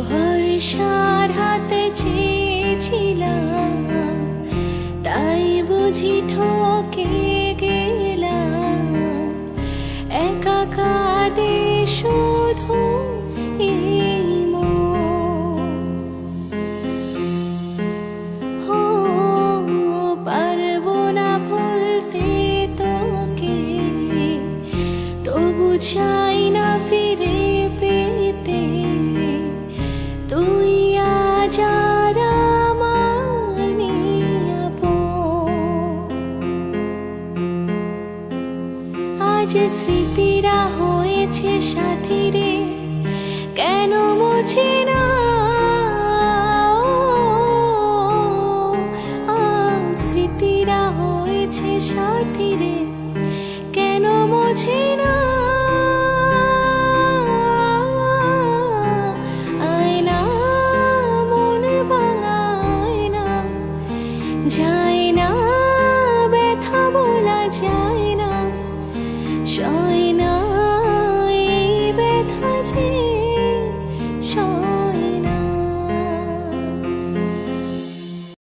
ভরসার হাতে চেয়েছিলাম তাই বুঝি ঠকে গেলাম একা কাঁদে শুধু। পারব না আজ স্মৃতিরা হয়েছে সাথী রে কেন মুছে না? স্মৃতিরা হয়েছে সাথী রে কেন মুছে না? আয়না, মন ভাঙায় না show